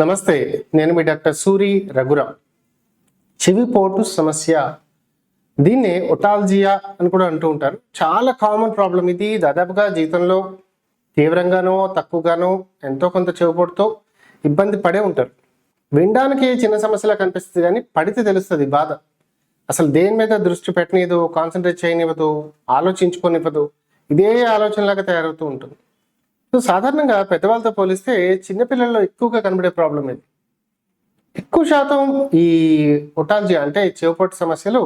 నమస్తే నేను మీ డాక్టర్ సూరి రఘురామ్. చెవిపోటు సమస్య. దీన్నే ఒటాల్జియా అని కూడా అంటూ ఉంటారు. చాలా కామన్ ప్రాబ్లం ఇది. దాదాపుగా జీవితంలో తీవ్రంగానో తక్కువగానో ఎంతో కొంత చెవిపోటుతో ఇబ్బంది పడే ఉంటారు. వినడానికి చిన్న సమస్యలా కనిపిస్తుంది కానీ పడితే తెలుస్తుంది బాధ. అసలు దేని మీద దృష్టి పెట్టనివ్వదు కాన్సన్ట్రేట్ చేయనివ్వదు ఆలోచించుకోనివ్వదు. ఇదే ఆలోచనలాగా తయారవుతూ ఉంటుంది. సో సాధారణంగా పెద్దవాళ్ళతో పోలిస్తే చిన్నపిల్లల్లో ఎక్కువగా కనబడే ప్రాబ్లం ఇది ఎక్కువ శాతం ఈ ఒటాలజీ అంటే చెవిపోటు సమస్యలు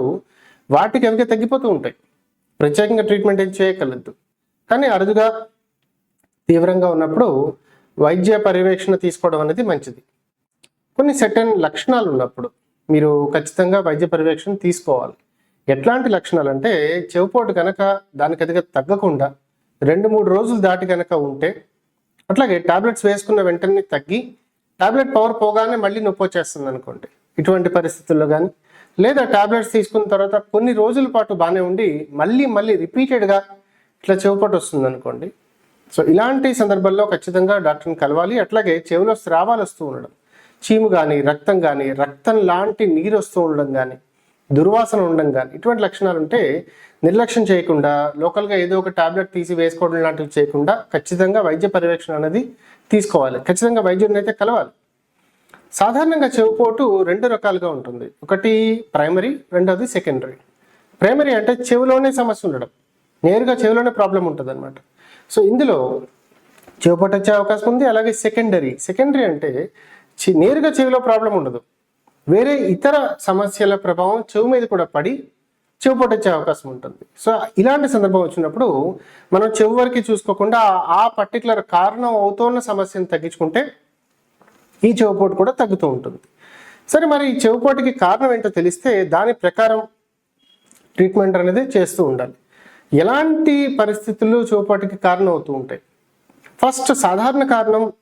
వాటికి అవిగా తగ్గిపోతూ ఉంటాయి. ప్రత్యేకంగా ట్రీట్మెంట్ ఏం చేయగలదు కానీ అరుదుగా తీవ్రంగా ఉన్నప్పుడు వైద్య పర్యవేక్షణ తీసుకోవడం అనేది మంచిది. కొన్ని సెటన్ లక్షణాలు ఉన్నప్పుడు మీరు ఖచ్చితంగా వైద్య పర్యవేక్షణ తీసుకోవాలి. ఎట్లాంటి లక్షణాలు అంటే చెవిపోటు కనుక దానికి అదిగా తగ్గకుండా రెండు మూడు రోజులు దాటి కనుక ఉంటే అట్లాగే టాబ్లెట్స్ వేసుకున్న వెంటనే తగ్గి టాబ్లెట్ పవర్ పోగానే మళ్ళీ నొప్పి వచ్చేస్తుంది అనుకోండి. ఇటువంటి పరిస్థితుల్లో కానీ లేదా టాబ్లెట్స్ తీసుకున్న తర్వాత కొన్ని రోజుల పాటు బాగానే ఉండి మళ్ళీ మళ్ళీ రిపీటెడ్గా ఇట్లా చెవిపోటు వస్తుంది అనుకోండి. సో ఇలాంటి సందర్భాల్లో ఖచ్చితంగా డాక్టర్ని కలవాలి. అట్లాగే చెవిలో స్రావాలు వస్తూ ఉండడం చీము కానీ రక్తం కానీ రక్తం లాంటి నీరు వస్తూ ఉండడం కానీ దుర్వాసన ఉండడం కానీ ఇటువంటి లక్షణాలు ఉంటే నిర్లక్ష్యం చేయకుండా లోకల్గా ఏదో ఒక టాబ్లెట్ తీసి వేసుకోవడం లాంటివి చేయకుండా ఖచ్చితంగా వైద్య పర్యవేక్షణ అనేది తీసుకోవాలి. ఖచ్చితంగా వైద్యుడిని అయితే కలవాలి. సాధారణంగా చెవిపోటు రెండు రకాలుగా ఉంటుంది. ఒకటి ప్రైమరీ రెండోది సెకండరీ. ప్రైమరీ అంటే చెవిలోనే సమస్య ఉండడం. నేరుగా చెవిలోనే ప్రాబ్లం ఉంటుంది అనమాట సో ఇందులో చెవిపోటు వచ్చే అవకాశం ఉంది. అలాగే సెకండరీ. సెకండరీ అంటే చి- నేరుగా చెవిలో ప్రాబ్లం ఉండదు. వేరే ఇతర సమస్యల ప్రభావం చెవు మీద కూడా పడి చెవు పొట్టు వచ్చే అవకాశం ఉంటుంది. సో ఇలాంటి సందర్భం వచ్చినప్పుడు మనం చెవి వరకు చూసుకోకుండా ఆ- పర్టికులర్ కారణం అవుతున్న సమస్యను తగ్గించుకుంటే ఈ చెవుపోటు కూడా తగ్గుతూ ఉంటుంది. సరే మరి ఈ చెవుపోటుకి కారణం ఏంటో తెలిస్తే దాని ప్రకారం ట్రీట్మెంట్ అనేది చేస్తూ ఉండాలి. ఎలాంటి పరిస్థితులు చెవుపాటికి కారణం అవుతూ ఉంటాయి? ఫస్ట్ సాధారణ కారణం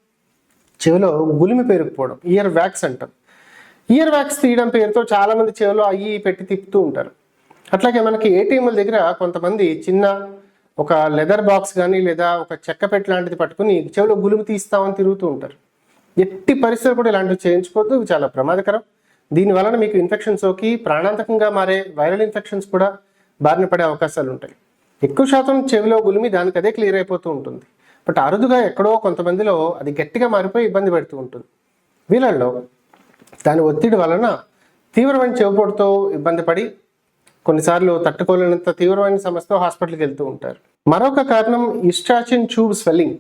చెవిలో గులిమి పేరుకుపోవడం ఇయర్ వ్యాక్స్ అంటాం. ఇయర్ వ్యాక్స్ తీయడం పేరుతో చాలామంది చెవిలో అయ్యి పెట్టి తిప్పుతూ ఉంటారు. అట్లాగే మనకి ఏటీఎంల దగ్గర కొంతమంది చిన్న ఒక లెదర్ బాక్స్ కానీ లేదా ఒక చెక్క పెట్టి లాంటిది పట్టుకుని చెవిలో గులుము తీస్తామని తిరుగుతూ ఉంటారు. ఎట్టి పరిస్థితులు కూడా ఇలాంటివి చేయించుకోవద్దు. ఇవి చాలా ప్రమాదకరం. దీని వలన మీకు ఇన్ఫెక్షన్ సోకి ప్రాణాంతకంగా మారే వైరల్ ఇన్ఫెక్షన్స్ కూడా బారిన పడే అవకాశాలు ఉంటాయి. ఎక్కువ శాతం చెవిలో గులిమి దానికి అదే క్లియర్ అయిపోతూ ఉంటుంది. బట్ అరుదుగా ఎక్కడో కొంతమందిలో అది గట్టిగా మారిపోయి ఇబ్బంది పెడుతూ ఉంటుంది. వీళ్ళల్లో దాని ఒత్తిడి వలన తీవ్రమైన చెవిపోటుతో ఇబ్బంది పడి కొన్నిసార్లు తట్టుకోలేనంత తీవ్రమైన సమస్యతో హాస్పిటల్కి వెళ్తూ ఉంటారు. మరొక కారణం ఇస్ట్రాచిన్ ట్యూబ్ స్వెల్లింగ్.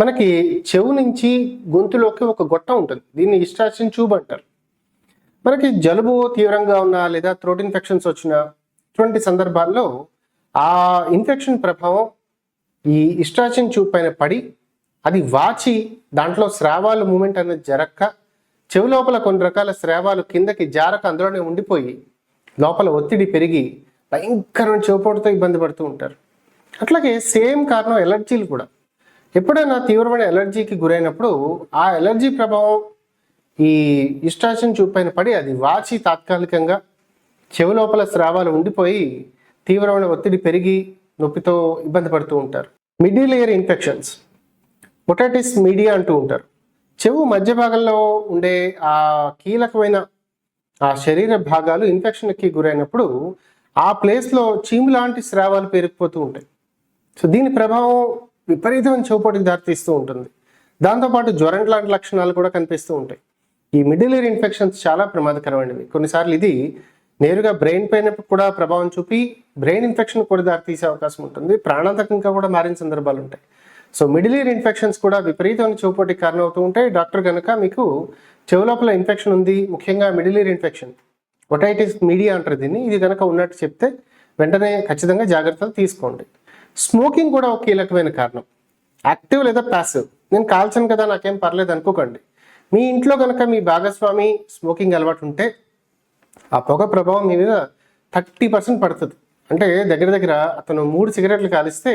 మనకి చెవు నుంచి గొంతులోకి ఒక గొట్టం ఉంటుంది. దీన్ని ఇస్ట్రాచిన్ ట్యూబ్ అంటారు. మనకి జలుబు తీవ్రంగా ఉన్నా లేదా థ్రోట్ ఇన్ఫెక్షన్స్ వచ్చినా ఇటువంటి సందర్భాల్లో ఆ ఇన్ఫెక్షన్ ప్రభావం ఈ ఇస్ట్రాచిన్ ట్యూబ్ పైన పడి అది వాచి దాంట్లో స్రావాలు మూమెంట్ అనేది జరక్క చెవి లోపల కొన్ని రకాల స్రావాలు కిందకి జారక అందులోనే ఉండిపోయి లోపల ఒత్తిడి పెరిగి భయంకరమైన చెవిపోటుతో ఇబ్బంది పడుతూ ఉంటారు. అట్లాగే సేమ్ కారణం ఎలర్జీలు కూడా. ఎప్పుడైనా తీవ్రమైన ఎలర్జీకి గురైనప్పుడు ఆ ఎలర్జీ ప్రభావం ఈ ఇస్ట్రాషన్ చూపైన పడి అది వాచి తాత్కాలికంగా చెవి లోపల స్రావాలు ఉండిపోయి తీవ్రమైన ఒత్తిడి పెరిగి నొప్పితో ఇబ్బంది పడుతూ ఉంటారు. Middle ear infections. Otitis media అంటూ ఉంటారు. చెవు మధ్య భాగంలో ఉండే ఆ కీలకమైన ఆ శరీర భాగాలు ఇన్ఫెక్షన్కి గురైనప్పుడు ఆ ప్లేస్లో చీము లాంటి స్రావాలు పెరిగిపోతూ ఉంటాయి. సో దీని ప్రభావం విపరీతమైన చెవుపోటుకి దారితీస్తూ ఉంటుంది. దాంతోపాటు జ్వరం లాంటి లక్షణాలు కూడా కనిపిస్తూ ఉంటాయి. ఈ మిడిల్ ఇయర్ ఇన్ఫెక్షన్స్ చాలా ప్రమాదకరమైనవి. కొన్నిసార్లు ఇది నేరుగా బ్రెయిన్ పైన కూడా ప్రభావం చూపి బ్రెయిన్ ఇన్ఫెక్షన్ కూడా దారితీసే అవకాశం ఉంటుంది. ప్రాణాంతకంగా కూడా మారిన సందర్భాలు ఉంటాయి. సో మిడిల్ ఇయర్ ఇన్ఫెక్షన్స్ కూడా విపరీతమైన చెవుపోటుకి కారణమవుతూ ఉంటాయి డాక్టర్ కనుక మీకు చెవులోపల ఇన్ఫెక్షన్ ఉంది ముఖ్యంగా middle ear infection. Otitis media అంటారు దీన్ని. ఇది కనుక ఉన్నట్టు చెప్తే వెంటనే ఖచ్చితంగా జాగ్రత్తలు తీసుకోండి. స్మోకింగ్ కూడా ఒక కీలకమైన కారణం. యాక్టివ్ లేదా ప్యాసివ్? నేను కాల్చను కదా నాకేం పర్లేదు అనుకోకండి. మీ ఇంట్లో కనుక మీ భాగస్వామి స్మోకింగ్ అలవాటు ఉంటే ఆ పొగ ప్రభావం మీ మీద థర్టీ పర్సెంట్ పడుతుంది. అంటే దగ్గర దగ్గర అతను మూడు సిగరెట్లు కాలిస్తే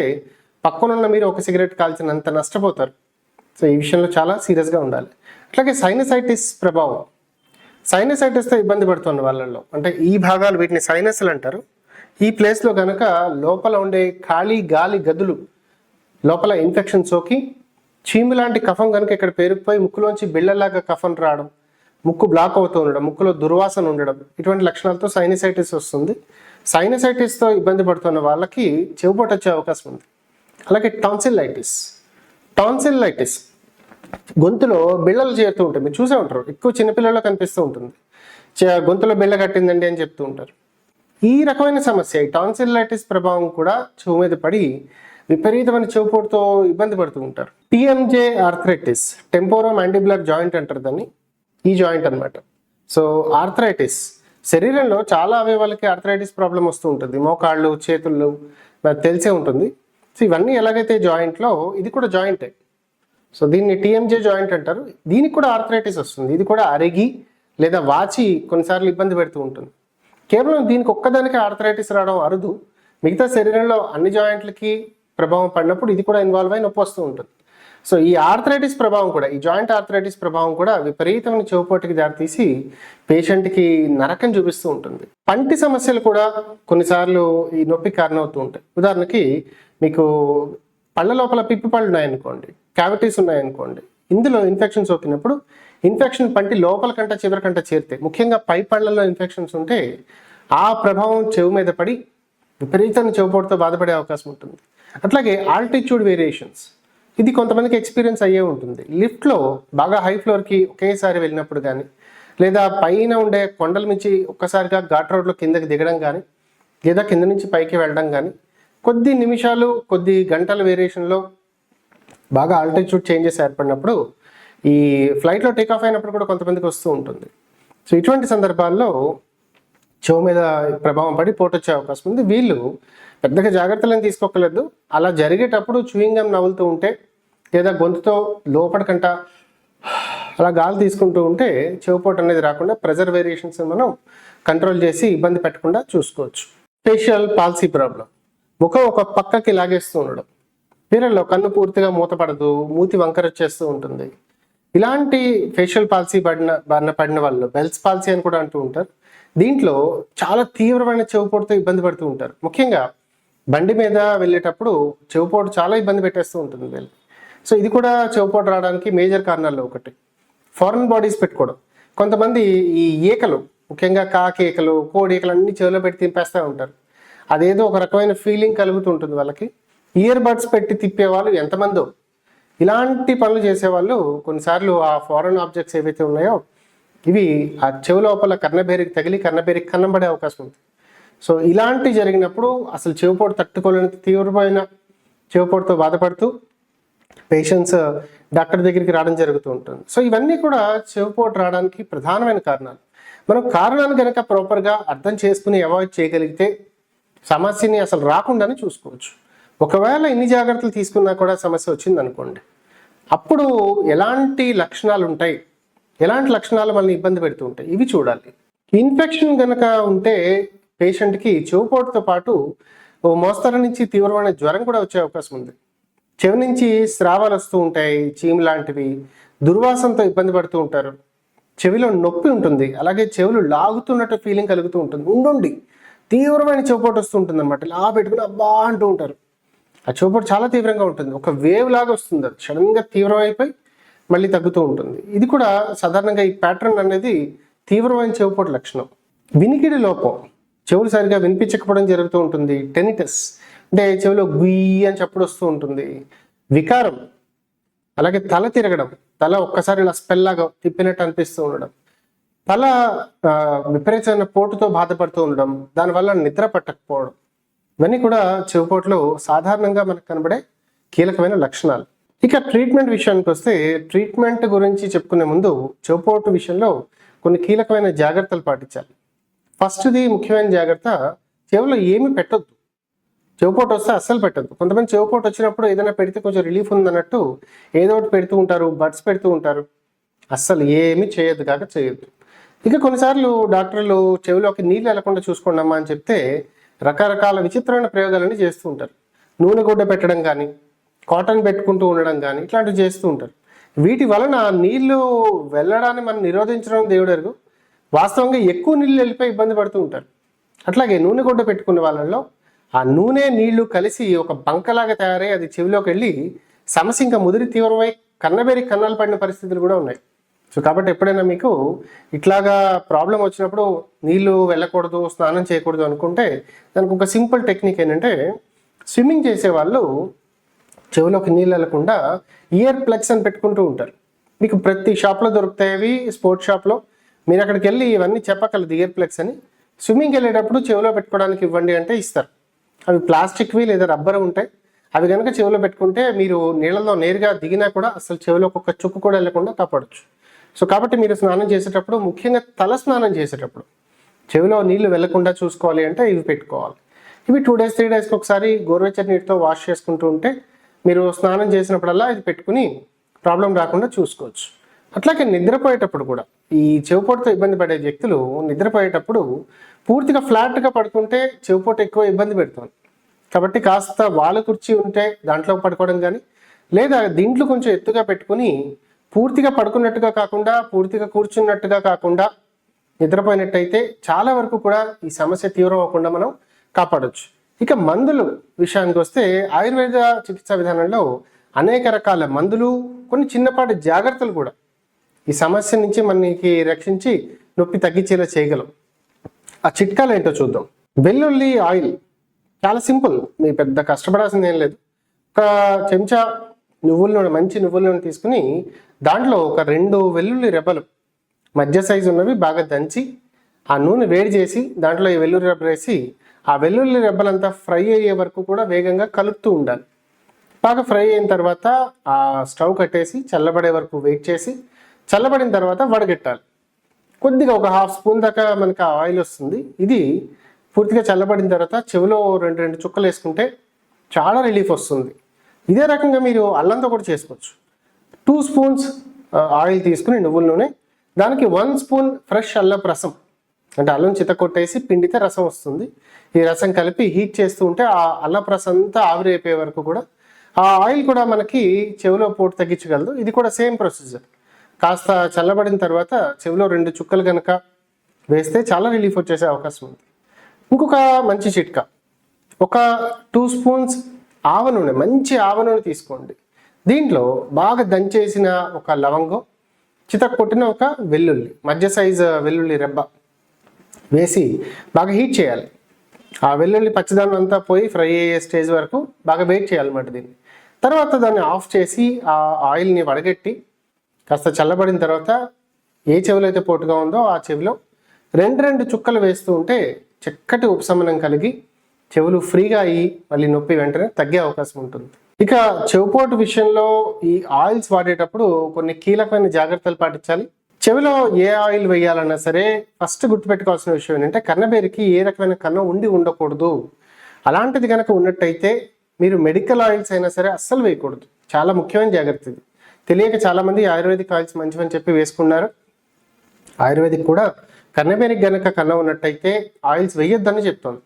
పక్కనున్న మీరు ఒక సిగరెట్ కాల్చినంత నష్టపోతారు. సో ఈ విషయంలో చాలా సీరియస్గా ఉండాలి. అట్లాగే సైనసైటిస్ ప్రభావం. సైనసైటిస్తో ఇబ్బంది పడుతున్న వాళ్ళల్లో అంటే ఈ భాగాలు వీటిని సైనస్లు అంటారు. ఈ ప్లేస్లో కనుక లోపల ఉండే ఖాళీ గాలి గదులు లోపల ఇన్ఫెక్షన్ సోకి చీము లాంటి కఫం కనుక ఇక్కడ పేరుకుపోయి ముక్కులోంచి బిళ్ళలాగా కఫం రావడం ముక్కు బ్లాక్ అవుతూ ఉండడం ముక్కులో దుర్వాసన ఉండడం ఇటువంటి లక్షణాలతో సైనసైటిస్ వస్తుంది. సైనసైటిస్తో ఇబ్బంది పడుతున్న వాళ్ళకి చెవిపోటు వచ్చే అవకాశం ఉంది. అలాగే టాన్సిల్లైటిస్ టాన్సిల్లైటిస్ గొంతులో బిళ్ళలు చేరుతూ ఉంటాయి మీరు చూసే ఉంటారు. ఎక్కువ చిన్నపిల్లల్లో కనిపిస్తూ ఉంటుంది. చ- గొంతులో బిళ్ళ కట్టిందండి అని చెప్తూ ఉంటారు. ఈ రకమైన సమస్య ఈ టాన్సిల్లైటిస్ ప్రభావం కూడా చెవు మీద పడి విపరీతమైన చెవుపోటుతో ఇబ్బంది పడుతూ ఉంటారు. TMJ arthritis temporomandibular joint అంటారు దాన్ని. ఈ జాయింట్ అన్నమాట. సో ఆర్థరైటిస్ శరీరంలో చాలా అవయవాలకి ఆర్థరైటిస్ ప్రాబ్లం వస్తూ ఉంటుంది. మోకాళ్ళు చేతుల్లో తెలిసే ఉంటుంది. సో ఇవన్నీ ఎలాగైతే జాయింట్లో ఇది కూడా జాయింటే సో దీన్ని టీఎంజే జాయింట్ అంటారు. దీనికి కూడా ఆర్థరైటిస్ వస్తుంది. ఇది కూడా అరిగి లేదా వాచి కొన్నిసార్లు ఇబ్బంది పెడుతూ ఉంటుంది. కేవలం దీనికి ఒక్కదానికి ఆర్థరైటిస్ రావడం అరుదు. మిగతా శరీరంలో అన్ని జాయింట్లకి ప్రభావం పడినప్పుడు ఇది కూడా ఇన్వాల్వ్ అయి నొప్పి వస్తూ ఉంటుంది. సో ఈ ఆర్థరైటిస్ ప్రభావం కూడా ఈ జాయింట్ ఆర్థరైటిస్ ప్రభావం కూడా విపరీతమైన చెవుపోటుకి దారితీసి పేషెంట్కి నరకం చూపిస్తూ ఉంటుంది. పంటి సమస్యలు కూడా కొన్నిసార్లు ఈ నొప్పి కారణమవుతూ ఉంటాయి. ఉదాహరణకి మీకు పళ్ళ లోపల పిప్పి పళ్ళు ఉన్నాయనుకోండి క్యావిటీస్ ఉన్నాయనుకోండి ఇందులో ఇన్ఫెక్షన్ సోకినప్పుడు ఇన్ఫెక్షన్ పంటి లోపల కంట చివరి కంట చేరితే ముఖ్యంగా పై పళ్ళల్లో ఇన్ఫెక్షన్స్ ఉంటే ఆ ప్రభావం చెవు మీద పడి విపరీతమైన చెవుపోటుతో బాధపడే అవకాశం ఉంటుంది. అట్లాగే ఆల్టిట్యూడ్ వేరియేషన్స్ ఇది కొంతమందికి ఎక్స్పీరియన్స్ అయ్యే ఉంటుంది. లిఫ్ట్లో బాగా హై ఫ్లోర్కి ఒకేసారి వెళ్ళినప్పుడు కానీ లేదా పైన ఉండే కొండల నుంచి ఒక్కసారిగా ఘాట్ రోడ్లో కిందకి దిగడం కానీ లేదా కింద నుంచి పైకి వెళ్ళడం కానీ కొద్ది నిమిషాలు కొద్ది గంటల వేరియేషన్లో బాగా ఆల్టిట్యూడ్ చేంజెస్ ఏర్పడినప్పుడు ఈ ఫ్లైట్లో టేక్ ఆఫ్ అయినప్పుడు కూడా కొంతమందికి వస్తూ ఉంటుంది. సో ఇటువంటి సందర్భాల్లో చెవు మీద ప్రభావం పడి పోటు వచ్చే అవకాశం ఉంది. వీళ్ళు పెద్దగా జాగ్రత్తలను తీసుకోకలేదు అలా జరిగేటప్పుడు చూయింగం నవ్వులుతూ ఉంటే లేదా గొంతుతో లోపలికంట అలా గాలి తీసుకుంటూ ఉంటే చెవుపోటు అనేది రాకుండా ప్రెజర్ వేరియేషన్స్ మనం కంట్రోల్ చేసి ఇబ్బంది పెట్టకుండా చూసుకోవచ్చు. ఫేషియల్ పాలసీ ప్రాబ్లం ముఖం ఒక పక్కకి లాగేస్తూ ఉండడం. వీళ్ళలో కన్ను పూర్తిగా మూతపడదు మూతి వంకర వచ్చేస్తూ ఉంటుంది. ఇలాంటి ఫేషియల్ పాలసీ పడిన బారిన పడిన వాళ్ళు బెల్స్ పాలసీ అని కూడా అంటూ ఉంటారు. దీంట్లో చాలా తీవ్రమైన చెవుపోటుతో ఇబ్బంది పడుతూ ఉంటారు. ముఖ్యంగా బండి మీద వెళ్ళేటప్పుడు చెవుపోటు చాలా ఇబ్బంది పెట్టేస్తూ ఉంటుంది వీళ్ళు సో ఇది కూడా చెవుపోటు రావడానికి మేజర్ కారణాల్లో ఒకటి. ఫారెన్ బాడీస్ పెట్టుకోవడం. కొంతమంది ఈ ఈకలు ముఖ్యంగా కాకేకలు కోడి ఈకలు అన్ని చెవిలో పెట్టి తింపేస్తూ ఉంటారు. అదేదో ఒక రకమైన ఫీలింగ్ కలుగుతుంటుంది వాళ్ళకి. ఇయర్ బడ్స్ పెట్టి తిప్పే వాళ్ళు ఎంతమందో. ఇలాంటి పనులు చేసేవాళ్ళు కొన్నిసార్లు ఆ ఫారెన్ ఆబ్జెక్ట్స్ ఏవైతే ఉన్నాయో ఇవి ఆ చెవు లోపల కర్ణబేరికి తగిలి కర్ణబేరికి కన్నం అవకాశం ఉంది. సో ఇలాంటి జరిగినప్పుడు అసలు చెవుపోటు తట్టుకోలేని తీవ్రమైన చెవుపోటుతో బాధపడుతూ పేషెంట్స్ డాక్టర్ దగ్గరికి రావడం జరుగుతూ ఉంటుంది. సో ఇవన్నీ కూడా చెవుపోటు రావడానికి ప్రధానమైన కారణాలు. మనం కారణాన్ని కనుక ప్రాపర్గా అర్థం చేసుకుని అవాయిడ్ చేయగలిగితే సమస్యని అసలు రాకుండానే చూసుకోవచ్చు. ఒకవేళ ఇన్ని జాగ్రత్తలు తీసుకున్నా కూడా సమస్య వచ్చింది అనుకోండి అప్పుడు ఎలాంటి లక్షణాలు ఉంటాయి? ఎలాంటి లక్షణాలు మనల్ని ఇబ్బంది పెడుతూ ఉంటాయి? ఇవి చూడాలి. ఇన్ఫెక్షన్ కనుక ఉంటే పేషెంట్కి చెవుపోటుతో పాటు ఓ మోస్తరు నుంచి తీవ్రమైన జ్వరం కూడా వచ్చే అవకాశం ఉంది. చెవి నుంచి స్రావాలు వస్తూ ఉంటాయి చీమ్ లాంటివి దుర్వాసనతో ఇబ్బంది పడుతూ ఉంటారు. చెవిలో నొప్పి ఉంటుంది. అలాగే చెవులు లాగుతున్నట్టు ఫీలింగ్ కలుగుతూ ఉంటుంది. ఉండుండి. తీవ్రమైన చౌపాటు వస్తూ ఉంటుంది అనమాట ఇలా పెట్టుకుని అబ్బా అంటూ ఉంటారు. ఆ చెవుపోటు చాలా తీవ్రంగా ఉంటుంది. ఒక వేవ్ లాగా వస్తుంది అది. సడన్గా తీవ్రమైపోయి మళ్ళీ తగ్గుతూ ఉంటుంది. ఇది కూడా సాధారణంగా ఈ ప్యాటర్న్ అనేది తీవ్రమైన చెవుపోటు లక్షణం. వినికిడి లోపం. చెవులు సరిగా వినిపించకపోవడం జరుగుతూ ఉంటుంది. టెనిటస్ అంటే చెవిలో గుయ్యి అని చప్పుడు వస్తూ ఉంటుంది. వికారం. అలాగే తల తిరగడం. తల ఒక్కసారి ఇలా స్పెల్ లాగా తిప్పినట్టు అనిపిస్తూ ఉండడం. తల ఆ, విపరీతమైన పోటుతో బాధపడుతూ ఉండడం దానివల్ల నిద్ర పట్టకపోవడం ఇవన్నీ కూడా చెవిపోటులో సాధారణంగా మనకు కనబడే కీలకమైన లక్షణాలు. ఇక ట్రీట్మెంట్ విషయానికి వస్తే ట్రీట్మెంట్ గురించి చెప్పుకునే ముందు చెవిపోటు విషయంలో కొన్ని కీలకమైన జాగ్రత్తలు పాటించాలి. ఫస్ట్ది ముఖ్యమైన జాగ్రత్త చెవిలో ఏమి పెట్టొద్దు. చెవిపోటు వస్తే అస్సలు పెట్టద్దు. కొంతమంది చెవిపోటు వచ్చినప్పుడు ఏదైనా పెడితే కొంచెం రిలీఫ్ ఉందన్నట్టు ఏదో ఒకటి పెడుతూ ఉంటారు బడ్స్ పెడుతూ ఉంటారు. అస్సలు ఏమి చేయొద్దు కాక చేయొద్దు. ఇక కొన్నిసార్లు డాక్టర్లు చెవిలోకి నీళ్ళు వెళ్ళకుండా చూసుకోండమ్మా అని చెప్తే రకరకాల విచిత్రమైన ప్రయోగాలన్నీ చేస్తూ ఉంటారు. నూనె గుడ్డ పెట్టడం కానీ కాటన్ పెట్టుకుంటూ ఉండడం కానీ ఇట్లాంటివి చేస్తూ ఉంటారు. వీటి వలన నీళ్ళు వెళ్ళడాన్ని మనం నిరోధించడం దేవుడరుగు వాస్తవంగా ఎక్కువ నీళ్ళు వెళ్ళిపోయి ఇబ్బంది పడుతూ ఉంటారు. అట్లాగే నూనె గుడ్డ పెట్టుకున్న వాళ్ళలో ఆ నూనె నీళ్ళు కలిసి ఒక బంకలాగా తయారై అది చెవిలోకి వెళ్ళి సమస్య ఇంకా ముదిరి తీవ్రమై కన్నబెరి కన్నాలు పడిన పరిస్థితులు కూడా ఉన్నాయి. సో కాబట్టి ఎప్పుడైనా మీకు ఇట్లాగా ప్రాబ్లం వచ్చినప్పుడు నీళ్ళు వెళ్ళకూడదు స్నానం చేయకూడదు అనుకుంటే దానికి ఒక సింపుల్ టెక్నిక్ ఏంటంటే స్విమ్మింగ్ చేసే వాళ్ళు చెవిలోకి నీళ్ళు వెళ్ళకుండా ఇయర్ ప్లగ్స్ అని పెట్టుకుంటూ ఉంటారు. మీకు ప్రతి షాప్లో దొరుకుతాయి అవి స్పోర్ట్స్ షాప్లో. మీరు అక్కడికి వెళ్ళి ఇవన్నీ చెప్పగలదు ఇయర్ ప్లగ్స్ అని. స్విమ్మింగ్కి వెళ్ళేటప్పుడు చెవిలో పెట్టుకోవడానికి ఇవ్వండి అంటే ఇస్తారు. అవి ప్లాస్టిక్వి లేదా రబ్బర్ ఉంటాయి. అవి కనుక చెవిలో పెట్టుకుంటే మీరు నీళ్ళలో నేరుగా దిగినా కూడా అసలు చెవిలోకి ఒక చుక్కు కూడా వెళ్ళకుండా కాపాడచ్చు. సో కాబట్టి మీరు స్నానం చేసేటప్పుడు ముఖ్యంగా తల స్నానం చేసేటప్పుడు చెవిలో నీళ్ళు వెళ్ళకుండా చూసుకోవాలి అంటే ఇవి పెట్టుకోవాలి. ఇవి టూ డేస్ త్రీ డేస్కి ఒకసారి గోరువెచ్చని నీటితో వాష్ చేసుకుంటూ ఉంటే మీరు స్నానం చేసినప్పుడల్లా ఇది పెట్టుకుని ప్రాబ్లం రాకుండా చూసుకోవచ్చు. అట్లాగే నిద్రపోయేటప్పుడు కూడా ఈ చెవిపోటుతో ఇబ్బంది పడే వ్యక్తులు నిద్రపోయేటప్పుడు పూర్తిగా ఫ్లాట్గా పడుకుంటే చెవిపోటు ఎక్కువ ఇబ్బంది పెడుతుంది. కాబట్టి కాస్త వాళ్ళ కుర్చీ ఉంటే దాంట్లో పడుకోవడం కానీ లేదా దీంట్లో కొంచెం ఎత్తుగా పెట్టుకుని పూర్తిగా పడుకున్నట్టుగా కాకుండా పూర్తిగా కూర్చున్నట్టుగా కాకుండా నిద్రపోయినట్టయితే చాలా వరకు కూడా ఈ సమస్య తీవ్రం అవ్వకుండా మనం కాపాడవచ్చు ఇక మందులు విషయానికి వస్తే ఆయుర్వేద చికిత్సా విధానంలో అనేక రకాల మందులు కొన్ని చిన్నపాటి జాగ్రత్తలు కూడా ఈ సమస్య నుంచి మనకి రక్షించి నొప్పి తగ్గించేలా చేయగలం. ఆ చిట్కాలు ఏంటో చూద్దాం. వెల్లుల్లి ఆయిల్ చాలా సింపుల్. మీ పెద్ద కష్టపడాల్సింది ఏం లేదు. ఒక చెంచా నువ్వుల నూనె మంచి నువ్వుల నూనె తీసుకుని దాంట్లో ఒక రెండు వెల్లుల్లి రెబ్బలు మధ్య సైజు ఉన్నవి బాగా దంచి ఆ నూనె వేడి చేసి దాంట్లో ఈ వెల్లుల్లి రెబ్బలు వేసి ఆ వెల్లుల్లి రెబ్బలంతా ఫ్రై అయ్యే వరకు కూడా వేగంగా కలుపుతూ ఉండాలి. బాగా ఫ్రై అయిన తర్వాత ఆ స్టవ్ కట్టేసి చల్లబడే వరకు వెయిట్ చేసి చల్లబడిన తర్వాత వడగెట్టాలి. కొద్దిగా ఒక హాఫ్ స్పూన్ దాకా మనకి ఆ ఆయిల్ వస్తుంది. ఇది పూర్తిగా చల్లబడిన తర్వాత చెవిలో రెండు రెండు చుక్కలు వేసుకుంటే చాలా రిలీఫ్ వస్తుంది. ఇదే రకంగా మీరు అల్లంతో కూడా చేసుకోవచ్చు. టూ స్పూన్స్ ఆయిల్ తీసుకుని నువ్వుల నూనె దానికి వన్ స్పూన్ ఫ్రెష్ అల్లపు రసం. అంటే అల్లం చితకొట్టేసి పిండితే రసం వస్తుంది. ఈ రసం కలిపి హీట్ చేస్తూ ఉంటే ఆ అల్లపు రసం అంతా ఆవిరైపోయే వరకు కూడా ఆ ఆయిల్ కూడా మనకి చెవిలో పోటు తగ్గించగలదు. ఇది కూడా సేమ్ ప్రొసీజర్ కాస్త చల్లబడిన తర్వాత చెవిలో రెండు చుక్కలు కనుక వేస్తే చాలా రిలీఫ్ వచ్చేసే అవకాశం ఉంది. ఇంకొక మంచి చిట్కా. ఒక టూ స్పూన్స్ ఆవ నూనె మంచి ఆవ నూనె తీసుకోండి. దీంట్లో బాగా దంచేసిన ఒక లవంగం చితక్ కొట్టిన ఒక వెల్లుల్లి మధ్య సైజు వెల్లుల్లి రెబ్బ వేసి బాగా హీట్ చేయాలి. ఆ వెల్లుల్లి పచ్చదనం అంతా పోయి ఫ్రై అయ్యే స్టేజ్ వరకు బాగా వెయిట్ చేయాలన్నమాట దీన్ని. తర్వాత దాన్ని ఆఫ్ చేసి ఆ ఆయిల్ని వడగట్టి కాస్త చల్లబడిన తర్వాత ఏ చెవిలో అయితే పోటుగా ఉందో ఆ చెవిలో రెండు రెండు చుక్కలు వేస్తూ ఉంటే చక్కటి ఉపశమనం కలిగి చెవులు ఫ్రీగా అయ్యి మళ్ళీ నొప్పి వెంటనే తగ్గే అవకాశం ఉంటుంది. ఇక చెవిపోటు విషయంలో ఈ ఆయిల్స్ వాడేటప్పుడు కొన్ని కీలకమైన జాగ్రత్తలు పాటించాలి. చెవిలో ఏ ఆయిల్ వేయాలన్నా సరే ఫస్ట్ గుర్తుపెట్టుకోవాల్సిన విషయం ఏంటంటే కన్నబేరికి ఏ రకమైన కన్నం ఉండి ఉండకూడదు. అలాంటిది కనుక ఉన్నట్టయితే మీరు మెడికల్ ఆయిల్స్ అయినా సరే అస్సలు వేయకూడదు. చాలా ముఖ్యమైన జాగ్రత్త ఇది. తెలియక చాలా మంది ఆయుర్వేదిక్ ఆయిల్స్ మంచివని చెప్పి వేసుకున్నారు. ఆయుర్వేదిక్ కూడా కన్నబేరికి గనక కన్న ఉన్నట్టయితే ఆయిల్స్ వేయొద్దని చెప్తోంది.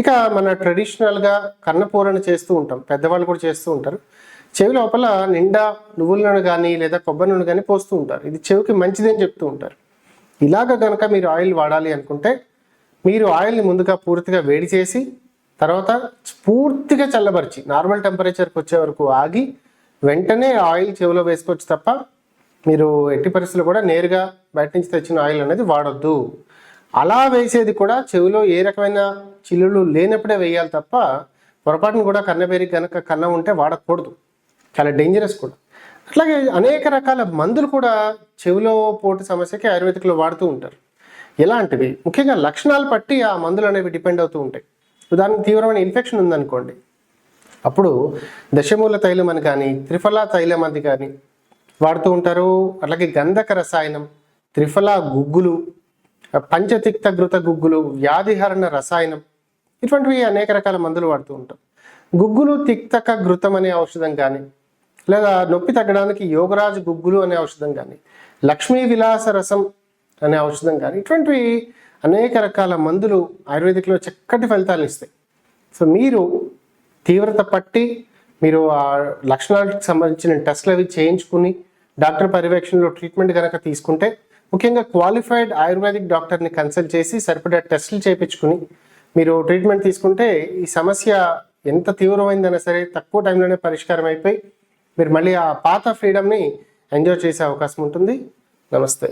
ఇక మన ట్రెడిషనల్గా కన్నపూరణ చేస్తూ ఉంటాం. పెద్దవాళ్ళు కూడా చేస్తూ ఉంటారు. చెవి లోపల నిండా నువ్వుల నూనె కానీ లేదా కొబ్బరి నూనె కానీ పోస్తూ ఉంటారు. ఇది చెవికి మంచిది అని చెప్తూ ఉంటారు. ఇలాగ కనుక మీరు ఆయిల్ వాడాలి అనుకుంటే మీరు ఆయిల్ని ముందుగా పూర్తిగా వేడి చేసి తర్వాత పూర్తిగా చల్లబరిచి నార్మల్ టెంపరేచర్కి వచ్చే వరకు ఆగి వెంటనే ఆయిల్ చెవిలో వేసుకోవచ్చు తప్ప మీరు ఎట్టి పరిస్థితులు కూడా నేరుగా బయట నుంచి తెచ్చిన ఆయిల్ అనేది వాడొద్దు. అలా వేసేది కూడా చెవిలో ఏ రకమైన చిల్లులు లేనప్పుడే వేయాలి తప్ప పొరపాటును కూడా కన్నబేరి కనుక కన్న ఉంటే వాడకూడదు. చాలా డేంజరస్ కూడా. అట్లాగే అనేక రకాల మందులు కూడా చెవిలో పోటు సమస్యకి ఆయుర్వేదిక్లో వాడుతూ ఉంటారు. ఎలాంటివి? ముఖ్యంగా లక్షణాలు బట్టి ఆ మందులు అనేవి డిపెండ్ అవుతూ ఉంటాయి. ఉదాహరణకు తీవ్రమైన ఇన్ఫెక్షన్ ఉందనుకోండి. అప్పుడు దశమూల తైలం అని కానీ త్రిఫలా తైలం అది కానీ వాడుతూ ఉంటారు. అట్లాగే గంధక రసాయనం త్రిఫలా గుగ్గులు పంచతిక్త ఘృత గుగ్గులు వ్యాధిహరణ రసాయనం ఇటువంటివి అనేక రకాల మందులు వాడుతూ ఉంటాం. గుగ్గులు తిక్తక ఘృతం అనే ఔషధం కానీ లేదా నొప్పి తగ్గడానికి యోగరాజు గుగ్గులు అనే ఔషధం కానీ లక్ష్మీ విలాస రసం అనే ఔషధం కానీ ఇటువంటివి అనేక రకాల మందులు ఆయుర్వేదిక్లో చక్కటి ఫలితాలు ఇస్తాయి. సో మీరు తీవ్రత పట్టి మీరు ఆ లక్షణాలకు సంబంధించిన టెస్ట్లు అవి చేయించుకుని డాక్టర్ పర్యవేక్షణలో ట్రీట్మెంట్ కనుక తీసుకుంటే ముఖ్యంగా క్వాలిఫైడ్ ఆయుర్వేదిక్ డాక్టర్ని కన్సల్ట్ చేసి సరిపడా టెస్టులు చేయించుకుని మీరు ట్రీట్మెంట్ తీసుకుంటే ఈ సమస్య ఎంత తీవ్రమైందైనా సరే తక్కువ టైంలోనే పరిష్కారం అయిపోయి మీరు మళ్ళీ ఆ పాత ఫ్రీడమ్ని ఎంజాయ్ చేసే అవకాశం ఉంటుంది. నమస్తే.